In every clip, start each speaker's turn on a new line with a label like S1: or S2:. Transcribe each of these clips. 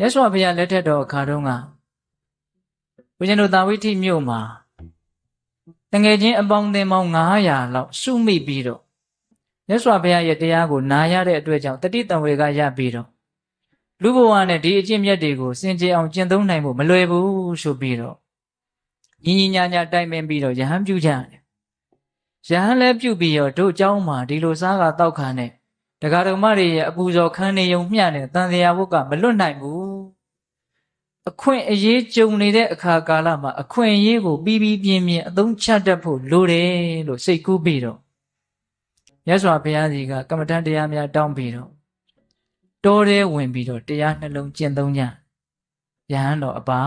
S1: ရသော်ဘုရားလက်ထက်တော်အခါတုန်းကဘုရင်တို့တာဝိထိမြို့မှာတငယ်ချင်းအပေါင်းအသင်းပေါင်း900လောက်စုမိပြီးတော့ရသော်ဘုရားရဲ့တရားကိုနားရတဲ့အတွက်ကြောင့်တတိတံဝေကရပြီးတော့လူဘဝနဲ့ဒီအကျင့်မြတ်တွေကိုစင်ကြယ်အောင်ကျင့်သုံးနိုင်ဖို့မလွယ်ဘူးဆိုပြီးတော့ညီညီညာညာတိုင်ပင်ပြီးတော့ယဟန်ပြုကြတယ်ယဟန်လည်းပြုပြီးတော့တို့เจ้าမှာဒီလိုစားကတောက်ခါနဲ့ဒကာတော်မတွေရဲ့အပူဇော်ခန်းနေုံမျှနဲ့တန်တရားဝတ်ကမလွတ်နိုင်ဘူး အခွင့်အရေးကြုံနေတဲ့အခါကာလမှာအခွင့်အရေးကိုပြီးပြီးပြင်းပြင်းအသုံးချတတ်ဖို့လိုတယ်လို့စိတ်ကူးပြီးတော့မြတ်စွာဘုရားကြီးကကမ္မဋ္ဌာန်းတရားများတောင်းပြီးတော့တောထဲဝင်ပြီးတော့တရားနှလုံးကျင့်သုံးကြယဟန်တော်အပါ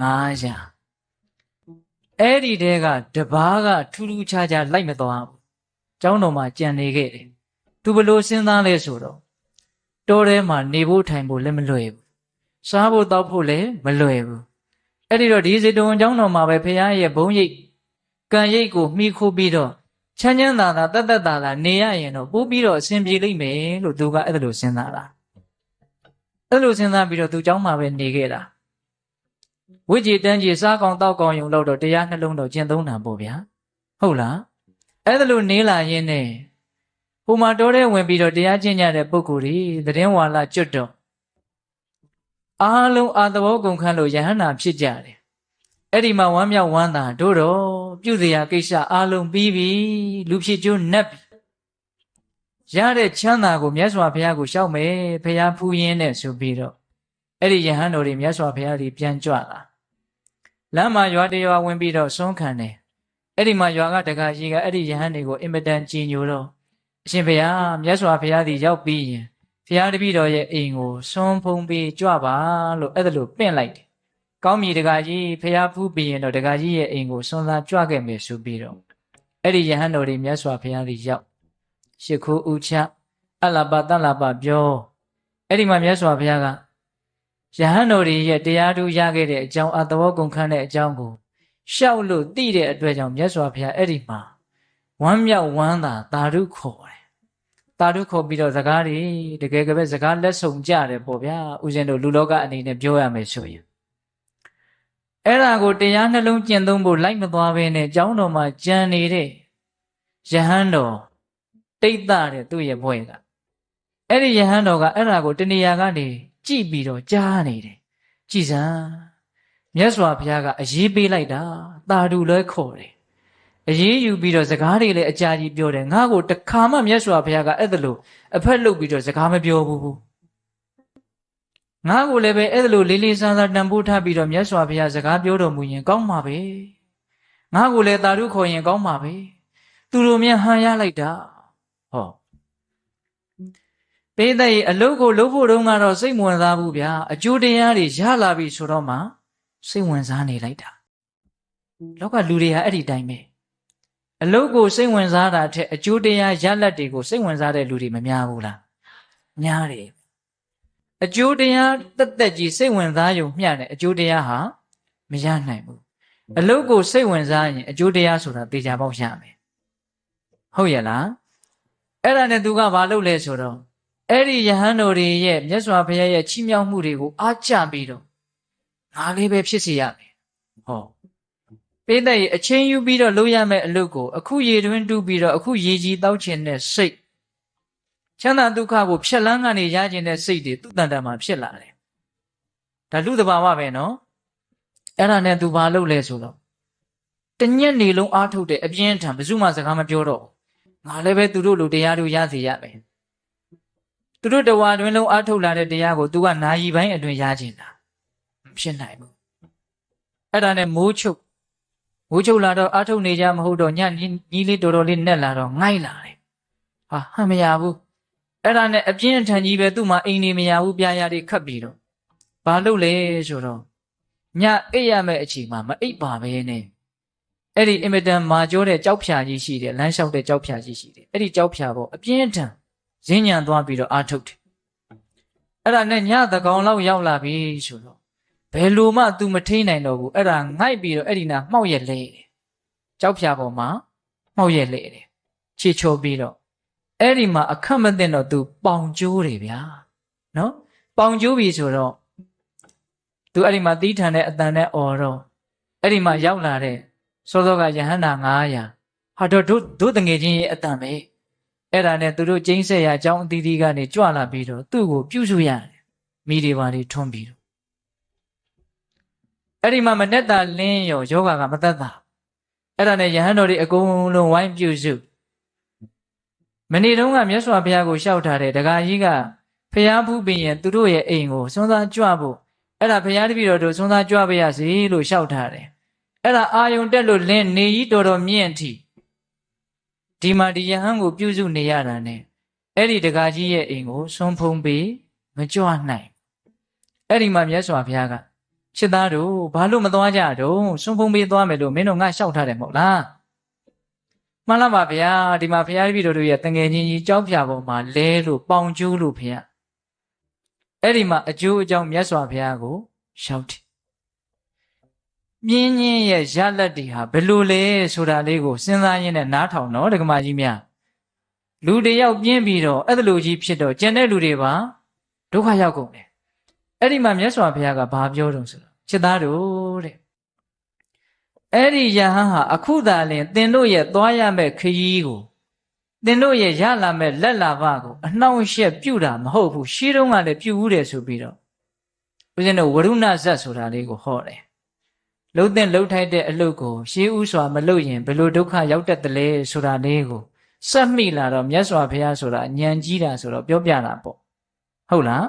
S1: 900အဲ့ဒီတဲကတပားကထူးထူးခြားခြားလိုက်မသွားဘူးเจ้าတော်မှာကြံနေခဲ့တယ်သူဘလို့စဉ်းစားလဲဆိုတော့တောထဲမှာနေဖို့ထိုင်ဖို့လည်းမလွယ်ဘူး စားဖို့တောက်ဖို့လည်းမလွယ်ဘူးအဲ့ဒီတော့ဒီစေတုံเจ้าတော်မှာပဲဖရားရဲ့ဘုံရိပ်ကံရိပ်ကိုမှီခိုးပြီးတော့ချမ်းချမ်းသာသာတတ်တတ်သာသာနေရရင်တော့ပို့ပြီးတော့အဆင်ပြေလိမ့်မယ်လို့သူကအဲ့ဒါလိုစဉ်းစားတာအဲ့လိုစဉ်းစားပြီးတော့သူเจ้าမှာပဲနေခဲ့တာဝိจิတန်းကြီးစားကောင်တောက်ကောင်ယုံလို့တော့တရားနှလုံးတော့ကျင့်သုံးတာပေါ့ဗျာဟုတ်လားအဲ့ဒါလိုနေလာရင်းနဲ့ဟိုမှာတော်တဲ့ဝင်ပြီးတော့တရားကျင့်ကြတဲ့ပုဂ္ဂိုလ်တွေသတင်းဝါလာကျွတ်တော့ အားလုံးအာသဘောကုန်ခန့်လို့ယဟန္တာဖြစ်ကြတယ်အဲ့ဒီမှာဝမ်းမြောက်ဝမ်းသာတို့တော့ပြုစရာကိစ္စအားလုံးပြီးပြီလူဖြစ်ကျိုးနတ်ပြီရတဲ့ချမ်းသာကိုမြတ်စွာဘုရားကိုရှောက်မယ်ဘုရားဖူးရင်းနဲ့ဆိုပြီးတော့အဲ့ဒီယဟန်တော်တွေမြတ်စွာဘုရားကြီးပြန်ကြွလာလမ်းမှာရွာတရွာဝင်ပြီးတော့ဆုံးခံတယ်အဲ့ဒီမှာရွာကတခါကြီးကအဲ့ဒီယဟန်တွေကိုအင်မတန်ကြည်ညိုတော့အရှင်ဘုရားမြတ်စွာဘုရားကြီးရောက်ပြီးရင်ဘု ရားတပည့်တော်ရဲ့အိမ်ကိုဆွန်းဖုံးပြီးကြွပါလို့အဲ့ဒါလို့ပင့်လိုက်တယ်ကောင်းပြီတခါကြီးဘုရားဖူးပြီးရင်တော့တခါကြီးရဲ့အိမ်ကိုဆွန်းစားကြွခဲ့မယ်ဆိုပြီးတော့အဲ့ဒီယဟန်တော်တွေမြတ်စွာဘုရားကြီးရောက်ရှ िख ိုးဥချအလပတလပပြောအဲ့ဒီမှာမြတ်စွာဘုရားကယဟန်တော်တွေရဲ့တရားထုရခဲ့တဲ့အကြောင်းအသဘောကုန်ခန့်တဲ့အကြောင်းကိုရှောက်လို့သိတဲ့အတွက်ကြောင့်မြတ်စွာဘုရားအဲ့ဒီမှာဝမ်းမြောက်ဝမ်းသာတာဓုခေါ် တယ်တာဓုခေါ်ပြီးတော့စကားတွေတကယ်ကပဲစကားလက်ဆောင်ကြတယ်ပေါ့ဗျာဥစဉ်တို့လူလောကအနေနဲ့ပြောရမယ်ဆိုရင်အဲ့ဒါကိုတရားနှလုံးကျင့်သုံးဖို့လိုက်မသွားဘဲနဲ့ကျောင်းတော်မှာကြံနေတဲ့ယဟန်တော်တိတ်တတဲ့သူ့ရဲ့ဘွဲကအဲ့ဒီယဟန်တော်ကအဲ့ဒါကိုတဏှာကနေကြည့်ပြီးတော့ကြားနေတယ်ကြည်စံမြတ်စွာဘုရားကအရေးပေးလိုက်တာတာဓုလဲခေါ်တယ် အရေးယူပြီးတော့စကားတွေလည်းအကြာကြီးပြောတယ်ငါ့ကိုတခါမှမြတ်စွာဘုရားကအဲ့ဒါလို့အဖက်လုတ်ပြီးတော့စကားမပြောဘူးငါ့ကိုလည်းပဲအဲ့ဒါလို့လေးလေးစားစားတန်ဖိုးထားပြီးတော့မြတ်စွာဘုရားစကားပြောတော်မူရင်ကောင်းမှာပဲငါ့ကိုလည်းတာဓုခေါ်ရင်ကောင်းမှာပဲသူတို့မြန်ဟန်ရလိုက်တာဟောပေးတဲ့အလုတ်ကိုလုပ်ဖို့တုန်းကတော့စိတ်ဝင်စားဘူးဗျာအကျိုးတရားတွေရလာပြီဆိုတော့မှစိတ်ဝင်စားနေလိုက်တာလောကလူတွေဟာအဲ့ဒီတိုင်းပဲ အလုတ်ကိုစိတ်ဝင်စားတာထက်အကျိုးတရားရလတ်တွေကိုစိတ်ဝင်စားတဲ့လူတွေမများဘူးလားများတယ်အကျိုးတရားတက်တက်ကြီးစိတ်ဝင်စားရုံမျှတယ်အကျိုးတရားဟာမရနိုင်ဘူးအလုတ်ကိုစိတ်ဝင်စားရင်အကျိုးတရားဆိုတာတေချာပေါက်ရမယ်ဟုတ်ရဲ့လားအဲ့ဒါနဲ့သူကဘာလုပ်လဲဆိုတော့အဲ့ဒီယဟန်တော်တွေရဲ့မြတ်စွာဘုရားရဲ့ချီးမြှောက်မှုတွေကိုအားကျပြီးတော့ငါလေးပဲဖြစ်စီရမယ်ဟော ပေးတဲ့အချင်းယူပြီးတော့လုပ်ရမယ့်အလုပ်ကိုအခုရေတွင်းတူးပြီးတော့အခုရေကြီးတောက်ချင်တဲ့စိတ်ချမ်းသာဒုက္ခကိုဖြက်လန်းကနေရကျင်တဲ့စိတ်တွေသူ့တန်တန်မှာဖြစ်လာတယ်ဒါလူတဘာဝပဲနော်အဲ့ဒါနဲ့သူဘာလုပ်လဲဆိုတော့တညက်နေလုံးအားထုတ်တဲ့အပြင်းထန်ဘယ်သူမှစကားမပြောတော့ငါလည်းပဲသူတို့လိုတရားတို့ရစီရမယ်သူတို့တဝါတွင်လုံးအားထုတ်လာတဲ့တရားကို तू ကနာယီပိုင်းအတွင်ရခြင်းတာမဖြစ်နိုင်ဘူးအဲ့ဒါနဲ့မိုးချုပ် မိုးချုပ်လာတော့အားထုတ်နေကြမဟုတ်တော့ညညီလေးတော်တော်လေးနဲ့လာတော့ငိုက်လာတယ်ဟာဟမ်မရဘူးအဲ့ဒါနဲ့အပြင်းအထန်ကြီးပဲသူ့မှာအိမ်နေမရဘူးပြာရတွေခတ်ပြီးတော့ဘာလုပ်လဲဆိုတော့ညအိပ်ရမယ့်အချိန်မှာမအိပ်ပါပဲနဲ့အဲ့ဒီအင်မတန်မာကျောတဲ့ကြောက်ဖြာကြီးရှိတယ်လမ်းလျှောက်တဲ့ကြောက်ဖြာကြီးရှိတယ်အဲ့ဒီကြောက်ဖြာပေါ့အပြင်းအထန်ဈဉ္ညာသွားပြီးတော့အာထုတ်တယ်အဲ့ဒါနဲ့ညသကောင်လောက်ရောက်လာပြီဆိုတော့ ဘယ်လိုမှ तू မထိန်နိုင်တော့ဘူးအဲ့ဒါငိုက်ပြီးတော့အဲ့ဒီနာမှောက်ရက်လဲတယ်ကြောက်ဖြာပေါ်မှာမှောက်ရက်လဲတယ်ခြေချော်ပြီးတော့အဲ့ဒီမှာအခက်မသိတော့ तू ပေါင်ကျိုးတယ်ဗျာနော်ပေါင်ကျိုးပြီဆိုတော့သူအဲ့ဒီမှာတီးထန်တဲ့အတန်နဲ့အော်တော့အဲ့ဒီမှာရောက်လာတဲ့စောစောကယဟန္တာ900ဟာတော့တို့တို့တငယ်ချင်းရဲ့အတန်ပဲအဲ့ဒါနဲ့သူတို့ကျင်းဆက်ရအကြောင်းအသီးသီးကနေကြွလာပြီးတော့သူ့ကိုပြုစုရတယ်မိတွေပါတွေထွန်းပြီးတော့ အဲ့ဒီမှာမနဲ့တာလင်းရောယောဂကမသက်တာအဲ့ဒါနဲ့ယဟန်တော်တွေအကုန်လုံးဝိုင်းပြုစုမနေ့တုန်းကမြတ်စွာဘုရားကိုလျှောက်ထားတဲ့ဒကာကြီးကဖျားဖူးပင်ရင်သူတို့ရဲ့အိမ်ကိုစွန်းစားကြွဖို့အဲ့ဒါဘုရားတပည့်တော်တို့စွန်းစားကြွပါရစေလို့လျှောက်ထားတယ်အဲ့ဒါအာယုံတက်လို့လင်းနေကြီးတော်တော်မြင့်အထိဒီမှာဒီယဟန်ကိုပြုစုနေရတာ ਨੇ အဲ့ဒီဒကာကြီးရဲ့အိမ်ကိုစွန်းဖုံးပြီးမကြွနိုင်အဲ့ဒီမှာမြတ်စွာဘုရားက ရှစ်သားတို့ဘာလို့မသွားကြတော့စွန်းဖုံးပြီးသွားမယ်လို့မင်းတို့ငါလျှောက်ထားတယ်မဟုတ်လားမှန်လားပါဗျာဒီမှာဘုရားတပည့်တော်တို့ရဲ့တငယ်ချင်းကြီးကြောက်ဖြာပေါ်မှာလဲလို့ပေါင်ကျိုးလို့ဘုရားအဲ့ဒီမှာအကျိုးအကြောင်းမြတ်စွာဘုရားကိုလျှောက်တယ်ပြင်းညင်းရဲ့ရလက်တွေဟာဘယ်လိုလဲဆိုတာလေးကိုစဉ်းစားရင်းနဲ့နားထောင်တော့ဒကမာကြီးများလူတယောက်ပြင်းပြီးတော့အဲ့ဒါလိုကြီးဖြစ်တော့ကျန်တဲ့လူတွေပါဒုက္ခရောက်ကုန်တယ် အဲ့ဒီမှာမြတ်စွာဘုရားကဘာပြောတုံးဆိုတော့ချစ်သားတို့တဲ့အဲ့ဒီယဟန်ဟာအခုသာလင်သင်တို့ရဲ့သွားရမယ့်ခရီးကိုသင်တို့ရဲ့ရလာမဲ့လက်လာဘကိုအနှောင့်အယှက်ပြုတာမဟုတ်ဘူးရှင်းတုံးကလည်းပြုဦးတယ်ဆိုပြီးတော့ဦးဇင်းတို့ဝရုဏဇတ်ဆိုတာလေးကိုဟောတယ်လှုပ်တဲ့လှုပ်ထိုက်တဲ့အလုပ်ကိုရှေးဥစွာမလုပ်ရင်ဘယ်လိုဒုက္ခရောက်တတ်တယ်လဲဆိုတာလေးကိုစက်မိလာတော့မြတ်စွာဘုရားဆိုတာညံကြီးတာဆိုတော့ပြောပြတာပေါ့ဟုတ်လား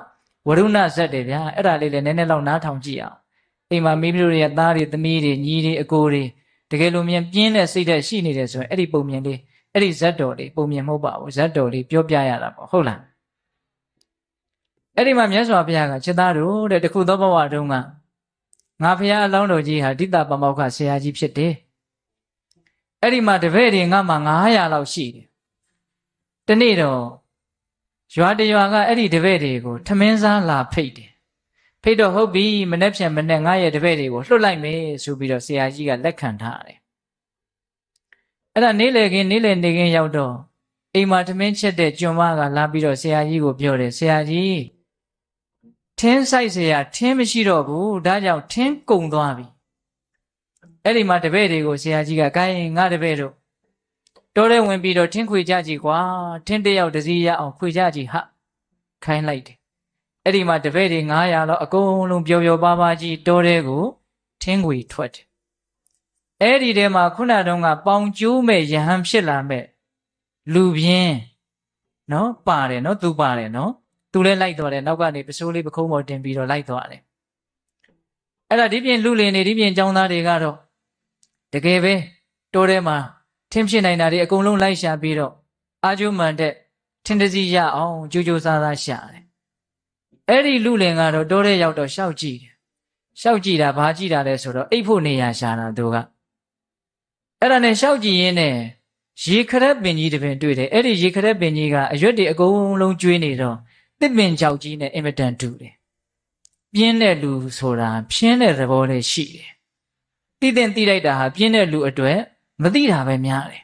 S1: ဝရုဏဇတ်တယ်ဗျာအဲ့ဒါလေးလည်းနည်းနည်းလောက်နားထောင်ကြည့်အောင်အိမ်မှာမိမိတို့ရဲ့သားတွေသမီးတွေညီတွေအကိုတွေတကယ်လို့မြင်ပြင်းတဲ့စိတ်ဓာတ်ရှိနေတယ်ဆိုရင်အဲ့ဒီပုံမြင်လေးအဲ့ဒီဇတ်တော်လေးပုံမြင်မဟုတ်ပါဘူးဇတ်တော်လေးပြောပြရတာပေါ့ဟုတ်လားအဲ့ဒီမှာမြတ်စွာဘုရားကจิตသားတို့တဲ့တခုသောဘဝတုန်းကငါဘုရားအလောင်းတော်ကြီးဟာတိတ္တပမောက္ခဆရာကြီးဖြစ်တယ်အဲ့ဒီမှာတပည့်တွေငါမှ900လောက်ရှိတယ်တနေ့တော့ ရွာတရွာကအဲ့ဒီတပည့်တွေကိုထမင်းစားလာဖိတ်တယ်ဖိတ်တော့ဟုတ်ပြီမနေ့ပြန်မနေ့ငါရဲ့တပည့်တွေကိုလွှတ်လိုက်မယ်ဆိုပြီးတော့ဆရာကြီးကလက်ခံထားတယ်အဲ့ဒါနေလေခင်နေလေနေခင်ရောက်တော့အိမ်မှာထမင်းချက်တဲ့ကျွန်မကလာပြီးတော့ဆရာကြီးကိုပြောတယ်ဆရာကြီးထင်းဆိုင်ဆရာထင်းမရှိတော့ဘူးဒါကြောင့်ထင်းကုံသွားပြီအဲ့ဒီမှာတပည့်တွေကိုဆရာကြီးကကိုင်းငါတပည့်တို့ တော်တဲ့ဝင်ပြီးတော့ထင်းခွေကြကြည့်ကွာထင်းတယောက်တစည်းရအောင်ခွေကြကြည့်ဟာခိုင်းလိုက်တယ်အဲ့ဒီမှာတပည့်တွေ900လောက်အကုန်လုံးပျော်ပျော်ပါးပါးကြီးတော်တဲ့ကိုထင်းခွေထွက်တယ်အဲ့ဒီထဲမှာခုနတုန်းကပေါင်ကျိုးမဲ့ယဟန်ဖြစ်လာမဲ့လူပြင်းနော်ပါတယ်နော်သူပါတယ်နော်သူလည်းလိုက်သွားတယ်နောက်ကနေပစိုးလေးပခုံးပေါ်တင်ပြီးတော့လိုက်သွားတယ်အဲ့ဒါဒီပြင်လူလင်နေဒီပြင်ចောင်းသားတွေကတော့တကယ်ပဲတိုးထဲမှာ ထင်းဖြစ်နိုင်တာတွေအကုန်လုံးလိုက်ရှာပြီးတော့အာကျုမှန်တဲ့ထင်းတစည်းရအောင်ကြိုးကြိုးစားစားရှာတယ်အဲ့ဒီလူလင်ကတော့တိုးထဲရောက်တော့ရှောက်ကြည့်တယ်ရှောက်ကြည့်တာဘာကြည့်တာလဲဆိုတော့အိတ်ဖို့နေရရှာတာသူကအဲ့ဒါနဲ့ရှောက်ကြည့်ရင်းနဲ့ရေခရက်ပင်ကြီးတစ်ပင်တွေ့တယ်အဲ့ဒီရေခရက်ပင်ကြီးကအရွက်တွေအကုန်လုံးကျွေးနေတော့တစ်ပင်ကြောက်ကြီးနဲ့အင်မတန်တူတယ်ပြင်းတဲ့လူဆိုတာဖြင်းတဲ့သဘောလေးရှိတယ်တိတဲ့တိလိုက်တာဟာပြင်းတဲ့လူအတွက် မသိတာပဲများတယ်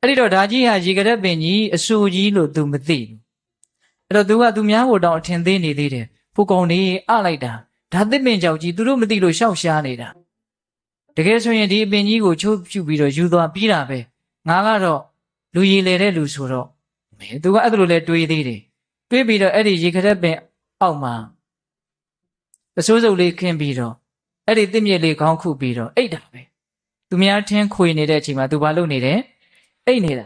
S1: အဲ့ဒီတော့ဒါကြီးဟာရေခရက်ပင်ကြီးအဆူကြီးလို့ तू မသိဘူးအဲ့တော့ तू က तू များကိုတောင်အထင်သေးနေသေးတယ်ဖူကောင်နေအလိုက်တာဒါတစ်ပင်ကြောက်ကြီးသူတို့မသိလို့ရှောက်ရှားနေတာတကယ်ဆိုရင်ဒီအပင်ကြီးကိုချိုးပြူပြီးတော့ယူသွားပြီးတာပဲငါကတော့လူရည်လေတဲ့လူဆိုတော့မဲသူကအဲ့ဒါလိုလဲတွေးသေးတယ်တွေးပြီးတော့အဲ့ဒီရေခရက်ပင်အောက်မှာအစိုးစုပ်လေးခင်းပြီးတော့အဲ့ဒီတစ်မြစ်လေးခေါင်းခုပြီးတော့အိတ်တာပဲ သူများထင်းခွေနေတဲ့အချိန်မှာသူဘာလုပ်နေတယ်အိတ်နေတာ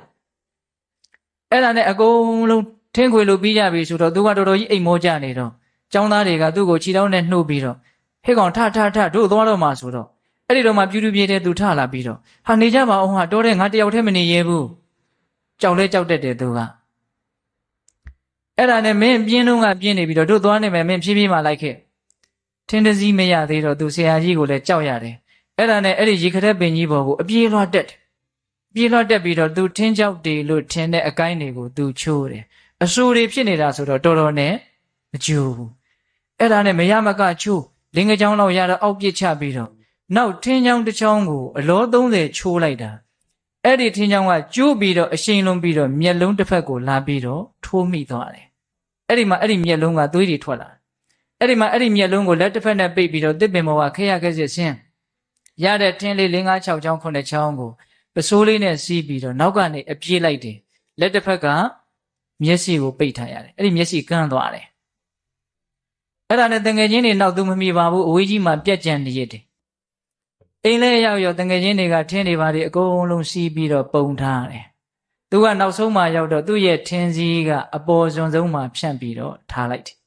S1: အဲ့ဒါနဲ့အကုန်လုံးထင်းခွေလို့ပြီးကြပြီဆိုတော့သူကတော်တော်ကြီးအိမ်မောကြနေတော့ចောင်းသားတွေကသူ့ကိုခြေထောက်နဲ့နှုတ်ပြီးတော့ဟဲ့ကောင်ထထထတို့သွားတော့မှဆိုတော့အဲ့ဒီတော့မှပြူပြူပြေးတဲ့သူထလာပြီးတော့ဟာနေကြပါအောင်ဟာတော်တဲ့ငါတယောက်တည်းမနေရဲဘူးကြောက်လဲကြောက်တတ်တယ်သူကအဲ့ဒါနဲ့မင်းပြင်းတော့ကပြင်းနေပြီးတော့တို့သွားနေမယ်မင်းဖြည်းဖြည်းမှလိုက်ခဲ့ထင်းတစည်းမရသေးတော့သူဆရာကြီးကိုလည်းကြောက်ရတယ် အဲ့ဒါနဲ့အဲ့ဒီရေခရက်ပင်ကြီးပေါ်ကိုအပြေးလွှတ်တက်တယ်ပြေးလွှတ်တက်ပြီးတော့သူထင်းကြောက်တယ်လို့ထင်းတဲ့အကိုင်းတွေကိုသူချိုးတယ်အဆူတွေဖြစ်နေတာဆိုတော့တော်တော်နဲ့မကြိုးဘူးအဲ့ဒါနဲ့မရမကချိုးလင်္ကကြောင်လောက်ရတော့အောက်ပြစ်ချပြီးတော့နောက်ထင်းချောင်းတစ်ချောင်းကိုအလော30ချိုးလိုက်တာအဲ့ဒီထင်းချောင်းကကျိုးပြီးတော့အရှိန်လုံးပြီးတော့မျက်လုံးတစ်ဖက်ကိုလာပြီးတော့ထိုးမိသွားတယ်အဲ့ဒီမှာအဲ့ဒီမျက်လုံးကသွေးတွေထွက်လာအဲ့ဒီမှာအဲ့ဒီမျက်လုံးကိုလက်တစ်ဖက်နဲ့ပိတ်ပြီးတော့တစ်ပင်ပေါ်ကခရခက်စစ်ဆင်း ရတဲ့ထင်းလေး၄၅6ချောင်း9ချောင်းကိုပစိုးလေးနဲ့စီးပြီးတော့နောက်ကနေအပြေးလိုက်တယ်လက်တစ်ဖက်ကမျက်စိကိုပိတ်ထားရတယ်အဲ့ဒီမျက်စိကန်းသွားတယ်အဲ့ဒါနဲ့တငယ်ချင်းတွေနောက်သူမမိပါဘူးအဝေးကြီးမှာပြက်ကြံနေရတယ်အိမ်လဲရောက်ရောက်တငယ်ချင်းတွေကထင်းတွေပါတွေအကုန်လုံးစီးပြီးတော့ပုံထားတယ်သူကနောက်ဆုံးမှရောက်တော့သူ့ရဲ့ထင်းစည်းကအပေါ်စွန်ဆုံးမှဖြန့်ပြီးတော့ထားလိုက်တယ်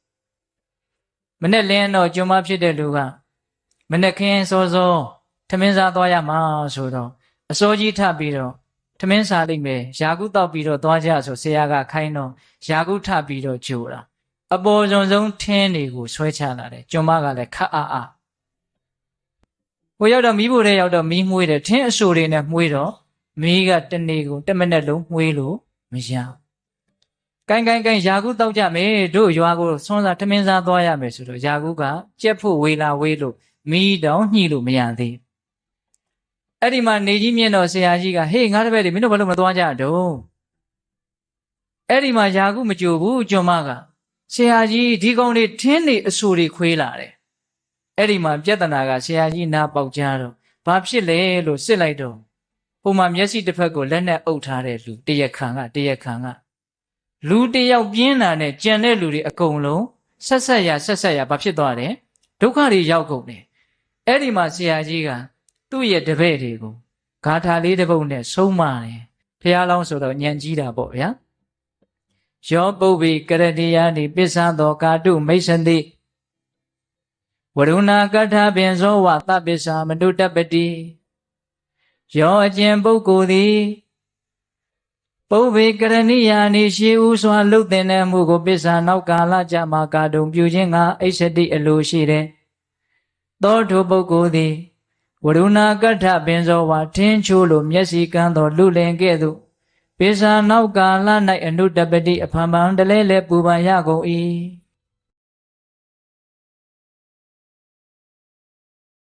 S1: မနဲ့လင်းတော့ကျွမ်းမဖြစ်တဲ့လူကမနဲ့ခင်းစောစော ထမင်းစားသွားရမှာဆိုတော့အစောကြီးထပ်ပြီးတော့ထမင်းစားလိုက်မယ်ယာကုတောက်ပြီးတော့သွားကြဆိုဆရာကခိုင်းတော့ယာကုထပ်ပြီးတော့ကြိုတာအပေါ်စွန်ဆုံးထင်းတွေကိုဆွဲချလာတယ်ကျွမ်းမကလည်းခတ်အားအားဟိုရောက်တော့မီးဖို့တဲ့ရောက်တော့မီးမွေးတယ်ထင်းအဆူတွေနဲ့မွေးတော့မီးကတနေ့ကိုတစ်မိနစ်လုံးမွေးလို့မရဘူးကိုင်းကိုင်းကိုင်းယာကုတောက်ကြမယ်တို့ရွာကိုဆွမ်းစားထမင်းစားသွားရမယ်ဆိုတော့ယာကုကကြက်ဖို့ဝေလာဝေးလို့မီးတောင်ညှိလို့မရသေးဘူး အဲ့ဒီမှာနေကြီးမြင့်တော်ဆရာကြီးကဟေးငါတပည့်တွေမင်းတို့ဘာလို့မသွားကြတော့အဲ့ဒီမှာယာကုမကြိုဘူးကျွန်မကဆရာကြီးဒီကောင်တွေထင်းနေအဆူတွေခွေးလာတယ်အဲ့ဒီမှာပြဿနာကဆရာကြီးနားပေါက်ကြတော့ဘာဖြစ်လဲလို့စစ်လိုက်တော့ဟိုမှာမျက်စိတစ်ဖက်ကိုလက်နဲ့အုပ်ထားတဲ့လူတရက်ခံကတရက်ခံကလူတယောက်ပြင်းတာနဲ့ကြံတဲ့လူတွေအကုန်လုံးဆက်ဆက်ရဆက်ဆက်ရဘာဖြစ်သွားတယ်ဒုက္ခတွေရောက်ကုန်တယ်အဲ့ဒီမှာဆရာကြီးက သူ့ရဲ့တပည့်တွေကိုဂါထာလေးတစ်ပုဒ်နဲ့ဆုံးမတယ်ဖះလောင်းဆိုတော့ညံကြီးတာပေါ့ဗျာယောပုပ္ပိကရတိယာနိပစ္ဆသောကာတုမိတ်စန္တိဝရုဏကထာပင်ဇောဝသပ္ပစ္ဆာမတုတ္တပတိယောအကျင်ပုဂ္ဂိုလ်သည်ပုဗ္ဗေကရဏိယာနိရှေဥစွာလှုပ်တဲ့မှုကိုပစ္ဆာနောက်ကာလကြမှာကာတုံပြုခြင်းကအိစ္ဆတိအလိုရှိတယ်သောထိုပုဂ္ဂိုလ်သည် ဝရုဏကထပင်ဇောဝါထင်းချိုးလိုမျက်စိကန်းသောလူလင်ကဲ့သို့ပိဇာနောက်ကာလ၌အနုတပတိအဖန်ပန်တလဲလဲပူပန်ရကုန်၏